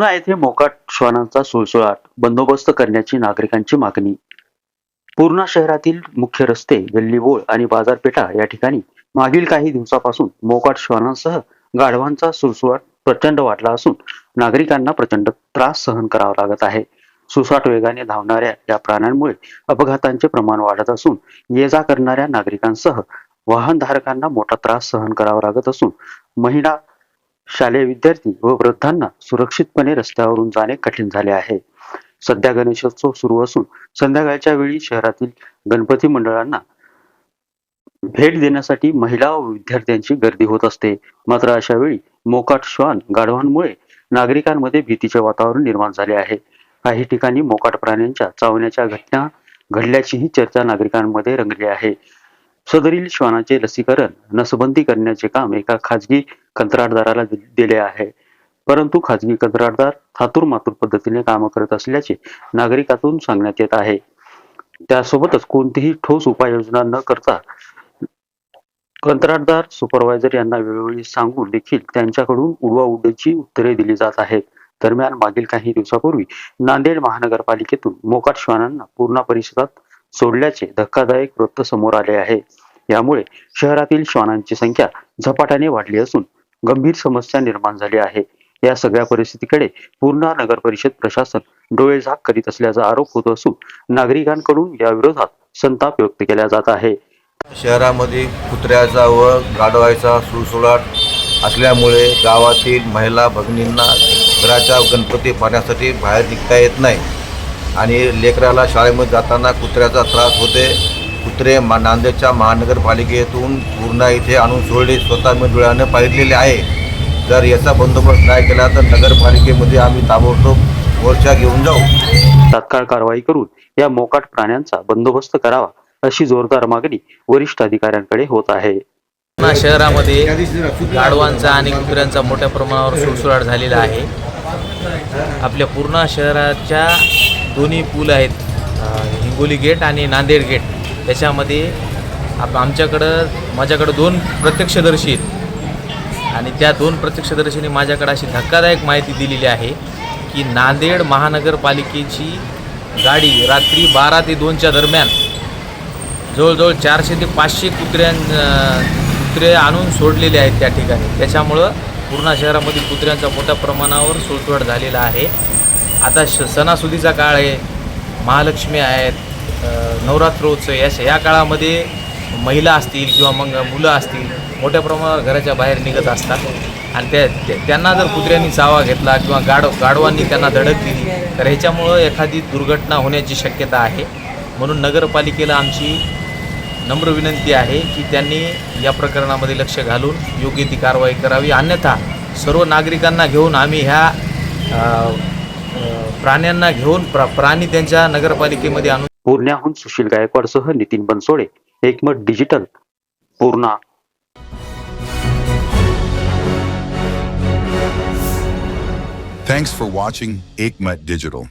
पूर्णा येथे मोकाट श्वानांचा सुळसुळाट बंदोबस्त करण्याची नागरिकांची मागणी. पूर्णा शहरातील मुख्य रस्ते गल्लीबोळ आणि बाजारपेठा या ठिकाणी मागील काही दिवसापासून मोकाट श्वानांसह गाढवांचा सुळसुळाट प्रचंड वाढला असून नागरिकांना प्रचंड त्रास सहन करावा लागत आहे. सुसाट वेगाने धावणाऱ्या या प्राण्यांमुळे अपघातांचे प्रमाण वाढत असून ये जा करणाऱ्या नागरिकांसह वाहनधारकांना मोठा त्रास सहन करावा लागत असून महिला शालेय विद्यार्थी व वृद्धांना सुरक्षितपणे रस्त्यावरून जाणे कठीण झाले आहे. सध्या गणेशोत्सव सुरू असून संध्याकाळच्या वेळी शहरातील गणपती मंडळांना भेट देण्यासाठी महिला व विद्यार्थ्यांची गर्दी होत असते. मात्र अशा वेळी मोकाट श्वान गाढवांमुळे नागरिकांमध्ये भीतीचे वातावरण निर्माण झाले आहे. काही ठिकाणी मोकाट प्राण्यांच्या चावण्याच्या घटना घडल्याचीही चर्चा नागरिकांमध्ये रंगली आहे. सदरील श्वानाचे लसीकरण नसबंदी करण्याचे काम एका खाजगी कंत्राटदाराला दिले आहे. परंतु खाजगी कंत्राटदार थातूर मातूर पद्धतीने काम करत असल्याचे नागरिकातून सांगण्यात येत आहे. त्यासोबतच कोणतीही ठोस उपाययोजना न करता कंत्राटदार सुपरवायझर यांना वेळोवेळी सांगून देखील त्यांच्याकडून उडवाउडीची उत्तरे दिली जात आहेत. दरम्यान मागील काही दिवसापूर्वी नांदेड महानगरपालिकेतून मोकाट श्वानांना पूर्णा परिसरात सोडल्याचे धक्कादायक वृत्त समोर आले आहे. यामुळे शहरातील श्वानांची संख्या झपाट्याने वाढली असून गंभीर समस्या निर्माण झाली आहे. या सगळ्या परिस्थितीकडे पूर्णा नगर परिषद प्रशासन डोळेझाक करीत असल्याचा आरोप होत असून नागरिकांकडून या विरोधात संताप व्यक्त केला जात आहे. शहरामध्ये कुत्र्याचा व गाढवायचा सुळसुळाट असल्यामुळे गावातील महिला भगिनींना घराच्या गणपती पाहण्यासाठी बाहेर निघता येत नाही आणि लेकराला शाळेमध्ये जाताना कुत्र्याचा त्रास होते. कुत्रे मा नांदेडच्या महानगरपालिकेतून पूर्णा इथे आणून सोडले. स्वतः मी डोळ्यानं पाहिलेले आहे. जर याचा बंदोबस्त नाही केला तर नगरपालिकेमध्ये आम्ही ताबडतोब मोर्चा घेऊन जाऊ. तात्काळ कारवाई करून या मोकाट प्राण्यांचा बंदोबस्त करावा अशी जोरदार मागणी वरिष्ठ अधिकाऱ्यांकडे होत आहे. पूर्णा शहरामध्ये गाढवांचा आणि कुत्र्यांचा मोठ्या प्रमाणावर सुळसुळाट झालेला आहे. आपल्या पूर्णा शहराच्या दोन्ही पूल आहेत हिंगोली गेट आणि नांदेड गेट. त्याच्यामध्ये आप आमच्याकडं माझ्याकडं दोन प्रत्यक्षदर्शी आहेत. आणि त्या दोन प्रत्यक्षदर्शीने माझ्याकडं अशी धक्कादायक माहिती दिलेली आहे की नांदेड महानगरपालिकेची गाडी रात्री बारा ते दोनच्या दरम्यान जवळजवळ चारशे ते पाचशे कुत्र्यां कुत्रे आणून सोडलेले आहेत त्या ठिकाणी. त्याच्यामुळं पूर्णा शहरामध्ये कुत्र्यांचा मोठ्या प्रमाणावर सुळसुळाट झालेला आहे. आता श सणासुदीचा काळ आहे. महालक्ष्मी आहेत. नवरात्रोत्सव या या काळामध्ये महिला असतील किंवा मग मुलं असतील मोठ्या प्रमाणावर घराच्या बाहेर निघत असतात. आणि त्या त्यांना जर कुत्र्यांनी चावा घेतला किंवा गाड गाढवांनी त्यांना धडक दिली तर ह्याच्यामुळं एखादी दुर्घटना होण्याची शक्यता आहे. म्हणून नगरपालिकेला आमची नम्र विनंती आहे की त्यांनी या प्रकरणामध्ये लक्ष घालून योग्य ती कारवाई करावी. अन्यथा सर्व नागरिकांना घेऊन आम्ही ह्या प्राण्यांना घेऊन प्रा प्राणी त्यांच्या नगरपालिकेमध्ये आणून पूर्ण्याहून Sushil गायकवाडसह Nitin Bansode Ekmat digital Purna Thanks for watching Aikmat Digital.